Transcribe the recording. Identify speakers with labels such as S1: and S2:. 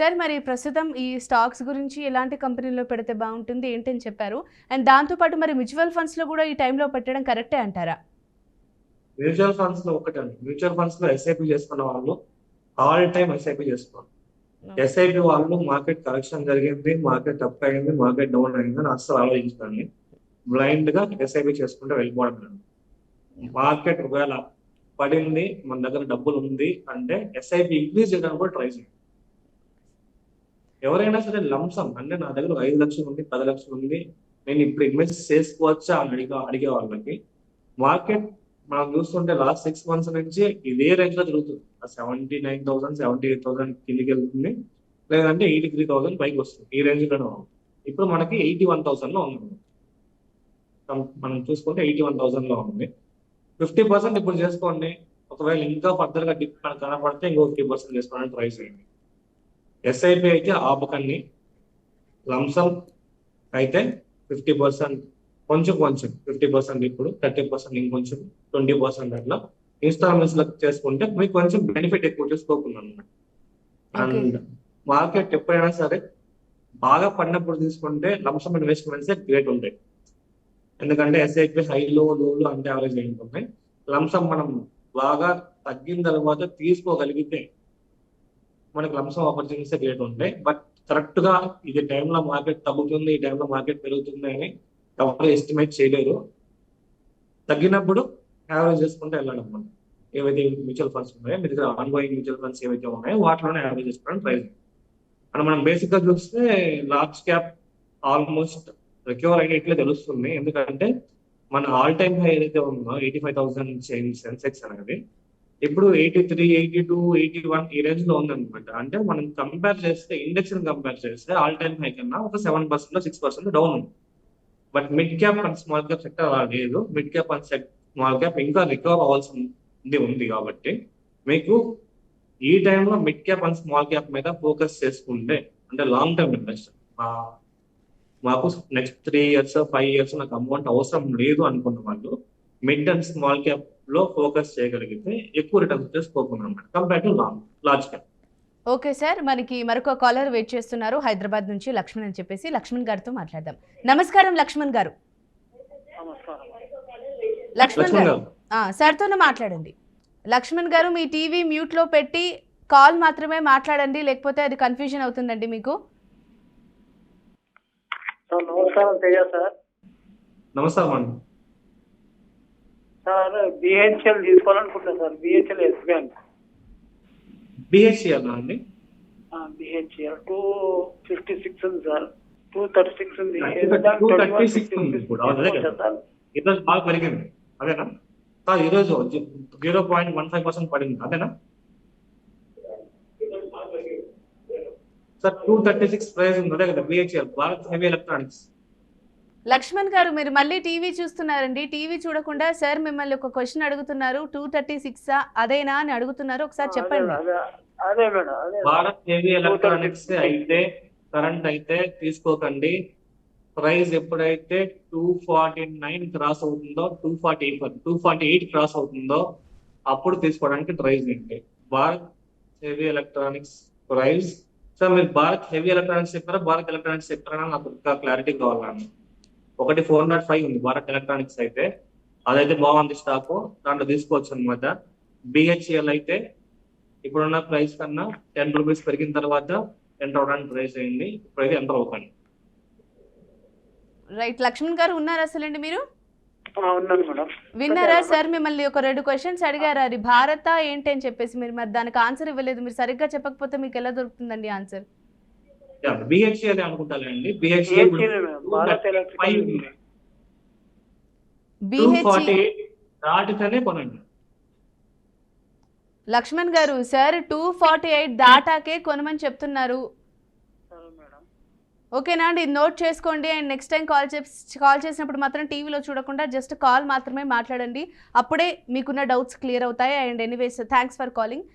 S1: Sir మరి ప్రస్తుతం ఈ స్టాక్స్ గురించి ఎలాంటి కంపెనీలో పెడితే బాగుంటుంది ఏంటని చెప్పారు? అండ్ దాంతోపాటు మరి మ్యూచువల్ ఫండ్స్లో కూడా ఈ టైంలో పెట్టడం కరెక్టే అంటారా?
S2: మ్యూచువల్ ఫండ్స్లో ఒకటండి మ్యూచువల్ ఫండ్స్లో ఎస్ఐపి చేసుకున్న వాళ్ళు ఆల్ టైమ్ ఎస్ఐపి చేసుకోవాలి. ఎస్ఐపి వాళ్ళు మార్కెట్ కరెక్షన్ జరిగింది మార్కెట్ అప్ అయింది మార్కెట్ డౌన్ అయింది అని అస్సలు ఆలోచించండి బ్లైండ్గా ఎస్ఐపి చేసుకుంటే వెళ్ళిపోవడం మార్కెట్ ఒకవేళ పడింది మన దగ్గర డబ్బులు ఉంది అంటే ఎస్ఐపి ఇంక్రీజ్ చేయడానికి కూడా ట్రై చేయండి. ఎవరైనా సరే లంసం అంటే నా దగ్గర ఐదు లక్షలు ఉంది పది లక్షలు ఉంది. నేను ఇప్పుడు ఇన్వెస్ట్ చేసుకోవచ్చా అని అడిగే అడిగే వాళ్ళకి. మార్కెట్ మనం చూస్తుంటే లాస్ట్ సిక్స్ మంత్స్ నుంచి ఇదే రేంజ్లో జరుగుతుంది seventy nine thousand seventy eight thousand కిందికి వెళ్తుంది. లేదంటే ఎయిటీ త్రీ థౌసండ్ పైకి వస్తుంది. ఈ రేంజ్లోనే ఇప్పుడు మనకి ఎయిటీ వన్ థౌసండ్లో ఉంది. మనం- మనం చూసుకుంటే ఎయిటీ వన్ థౌసండ్లో ఉంది. ఫిఫ్టీ పర్సెంట్ ఇప్పుడు చేసుకోండి. ఒకవేళ ఇంకా ఫర్దర్గా డిప్ మనకు కనపడితే ఇంకో ఫిఫ్టీ పర్సెంట్ చేసుకోవడానికి ట్రై చేయండి. ఎస్ఐపి అయితే ఆపకండి లంసమ్ అయితే ఫిఫ్టీ పర్సెంట్ కొంచెం కొంచెం ఫిఫ్టీ పర్సెంట్ ఇప్పుడు థర్టీ పర్సెంట్ ఇంకొంచెం ట్వంటీ పర్సెంట్ అట్లా ఇన్స్టాల్మెంట్స్లో చేసుకుంటే మీకు కొంచెం బెనిఫిట్ ఎక్కువ చేసుకోకుండా అనమాట అండ్ మార్కెట్ ఎప్పుడైనా సరే బాగా పడినప్పుడు తీసుకుంటే లంసమ్ ఇన్వెస్ట్మెంట్స్ గ్రేట్ ఉంటాయి. ఎందుకంటే ఎస్ఐపి హైలో లోలో అంటే యావరేజ్ ఉంటుంది. లంసమ్ మనం బాగా తగ్గిన తర్వాత తీసుకోగలిగితే మనకి లంసం ఆపర్చునిటీస్ క్రియేట్ ఉంటాయి. బట్ కరెక్ట్గా ఇది టైంలో మార్కెట్ తగ్గుతుంది ఈ టైంలో మార్కెట్ పెరుగుతుంది అని ఎవరు ఎస్టిమేట్ చేయలేరు. తగ్గినప్పుడు యావరేజ్ చేసుకుంటే వెళ్ళడం మనం ఏవైతే మ్యూచువల్ ఫండ్స్ ఉన్నాయో మీ దగ్గర ఆన్గోయింగ్ మ్యూచువల్ ఫండ్స్ ఏవైతే ఉన్నాయో వాటిలోనే యావరేజ్ చేసుకోవడం ట్రై చేయండి అండ్ మనం బేసిక్గా చూస్తే లార్జ్ క్యాప్ ఆల్మోస్ట్ రికవర్ అయినట్లే తెలుస్తుంది. ఎందుకంటే మన ఆల్ టైమ్ హై ఏదైతే ఉందో eighty five thousand change Sensex అనేది ఇప్పుడు eighty three eighty two eighty one ఈ రేంజ్లో ఉందన్నమాట. అంటే మనం కంపేర్ చేస్తే ఇండెక్స్ కంపేర్ చేస్తే ఆల్ టైమ్ హై కన్నా ఒక seven percent six percent down ఉంది. But mid cap and small cap sector అలా లేదు. Mid cap and small cap ఇంకా రికవర్ అవ్వాల్సింది ఉంది కాబట్టి మీకు ఈ టైంలో mid cap and small cap మీద ఫోకస్ చేసుకుంటే అంటే లాంగ్ టర్మ్ ఇన్వెస్టర్ మాకు next three years five years నాకు అమౌంట్ అవసరం లేదు అనుకున్న వాళ్ళు మిడ్ అండ్ స్మాల్ క్యాప్ లో ఫోకస్ చేయగలిగితే ఎక్కువ రిటర్న్స్ చేసుకోకుండా అనమాట compare to long large cap
S1: okay sir మనకి మరొక కాలర్ వెయిట్ చేస్తున్నారు. హైదరాబాద్ నుంచి లక్ష్మణ్ అని చెప్పేసి లక్ష్మణ్ గారితో మాట్లాడదాం. నమస్కారం లక్ష్మణ్ గారు.
S3: నమస్కారం
S1: లక్ష్మణ్ గారు.
S2: గారు.
S1: ఆ, సార్తోనే మాట్లాడండి. లక్ష్మణ్ గారు మీ టీవీ మ్యూట్లో పెట్టి కాల్ మాత్రమే మాట్లాడండి లేకపోతే అది కన్ఫ్యూజన్ అవుతుందండి మీకు?
S3: సార్ నమస్కారం తేజ సార్.
S2: నమస్కారం అండి.
S3: Sir BHEL తీసుకోవాలనుకుంటున్నా sir. BHEL Yes Bank
S2: BHCL అండి?
S3: బిహెచ్ఎల్ టూ ఫిఫ్టీ సిక్స్ ఉంది సార్. టూ థర్టీ సిక్స్ ఉంది
S2: Right.
S3: ఎస్ బ్యాంక్
S2: 236 ఉంది ఇప్పుడు. అదే కదా.
S3: సార్.
S2: ఈరోజు బాగా పెరిగింది. అదేనా? సార్ ఈరోజు zero point one five percent పడింది. అదేనా? Sir two thirty six price ఉంది. అదే కదా BHEL Bharat heavy electronics.
S1: Lakshman గారు మీరు మళ్ళీ టీవీ చూస్తున్నారండి. టీవీ చూడకుండా సార్ మిమ్మల్ని ఒక క్వశ్చన్ అడుగుతున్నారు. Two thirty six? అదేనా అని అడుగుతున్నారు. ఒకసారి చెప్పండి.
S2: భారత్ హెవీ ఎలక్ట్రానిక్స్ అయితే కరెంట్ అయితే తీసుకోకండి. ప్రైస్ ఎప్పుడైతే టూ ఫార్టీ నైన్ క్రాస్ అవుతుందో two forty eight two forty eight cross అవుతుందో అప్పుడు తీసుకోవడానికి ట్రై చేయండి. Bharat heavy electronics price. Sir మీరు భారత్ హెవీ ఎలక్ట్రానిక్స్ చెప్పారా? భారత్ ఎలక్ట్రానిక్స్ చెప్పారా? నాకు ఇంకా క్లారిటీ కావాలండి. ఒకటి ఫోర్ నాట్ ఫైవ్ ఉంది భారత్ ఎలక్ట్రానిక్స్ అయితే. అదైతే బాగుంది స్టాక్ దాంట్లో తీసుకోవచ్చు అనమాట బిహెచ్ఎల్ అయితే ఇప్పుడున్న ప్రైస్ కన్నా టెన్ రూపీస్ పెరిగిన తర్వాత ఎంటర్ అవడానికి ట్రై చేయండి ఇప్పుడైతే ఎంటర్ అవుతాను
S1: రైట్ లక్ష్మణ్ గారు ఉన్నారా అసలండి మీరు? విన్నారా సార్ మిమ్మల్ని ఒక రెండు క్వశ్చన్స్ అడిగారు అది. భారత ఏంటి అని చెప్పేసి మీరు మరి దానికి ఆన్సర్ ఇవ్వలేదు. మీరు సరిగ్గా చెప్పకపోతే మీకు ఎలా దొరుకుతుందండి ఆన్సర్
S2: బిహెచ్ఎల్ అనుకుంటానండి BHEL
S3: BHEL madam. Bharat electrical ఉంది.
S2: టూ
S1: బిహెచ్
S2: ఫార్టీ దాటితేనే కొనండి.
S1: లక్ష్మణ్ గారు సార్ టూ ఫార్టీ ఎయిట్ దాటాకే కొనమని చెప్తున్నారు.
S3: సరే మేడం.
S1: ఓకేనా అండి? ఇది నోట్ చేసుకోండి. అండ్ నెక్స్ట్ టైం కాల్ చేసి కాల్ చేసినప్పుడు మాత్రం టీవీలో చూడకుండా జస్ట్ కాల్ మాత్రమే మాట్లాడండి. అప్పుడే మీకున్న డౌట్స్ క్లియర్ అవుతాయి. And anyways thanks for calling.